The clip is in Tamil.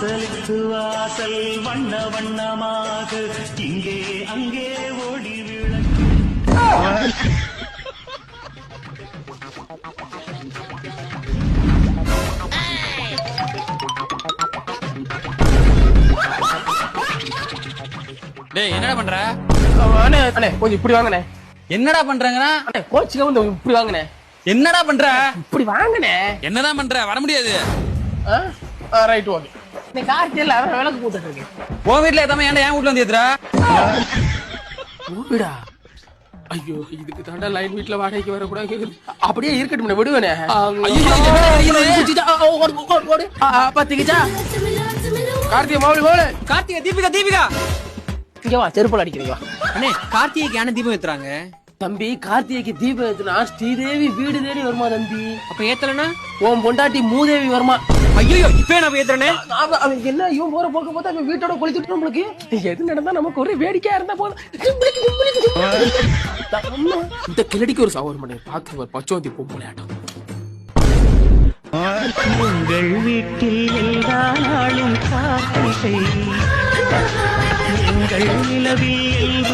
வாசலுக்கு வாசல் வண்ண வண்ணமாக இங்கே அங்கே ஓடி விளக்கு. டேய் என்னடா பண்ற? அண்ணே அண்ணே கொஞ்சம் இப்படி வாங்கண்ணே. என்னடா பண்றாங்கண்ணா? அண்ணே கோச்சுக்க வந்து இப்படி வாங்கண்ணே. என்னடா பண்ற? இப்படி வாங்கண்ணே. என்னதான் பண்ற? வர முடியாது. ரைட் ஓகே இந்த கார்த்தியில் அவன் விளக்கு போட்டுட்டு இருக்கு. உன் வீட்டுல ஏத்தாம ஏன்டா என் வீட்டுல வந்து ஏத்துறா? வீடா ஐயோ இதுக்கு தாண்டா லைன் வீட்ல வாடகைக்கு வரக்கூடாது. அப்படியே இருக்கட்டும் விடுவேனே. ஐயோ, என்னடா இருக்குது? பத்திக்கிச்சா? கார்த்திகை மௌலி மௌலி கார்த்திகா தீபிகா தீபிகா. இங்க வா செருப்பல் அடிக்கிறீங்க அண்ணே கார்த்திகைக்கு ஏன தீபம் ஏத்துறாங்க? தம்பி கார்த்திகைக்கு தீபம் ஏத்துனா ஸ்ரீதேவி வீடு தேடி வருமா தம்பி? அப்ப ஏத்தலனா உன் பொண்டாட்டி மூதேவி வருமா? ஐயோ இப்ப நான் ஏத்துறனே என்ன இவன் போற போக்க பார்த்தா அவன் வீட்டோட கொளுத்திட்டு நம்மளுக்கு? எது நடந்தா நமக்கு ஒரே வேடிக்கையா இருந்தா போதும். இந்த கிளடிக்கு ஒரு சவர் பண்ணி பாத்து ஒரு பச்சோந்தி பொம்பளையாட்டம் உங்கள் வீட்டில் எல்லா நாளும் எங்கள் நிலவில்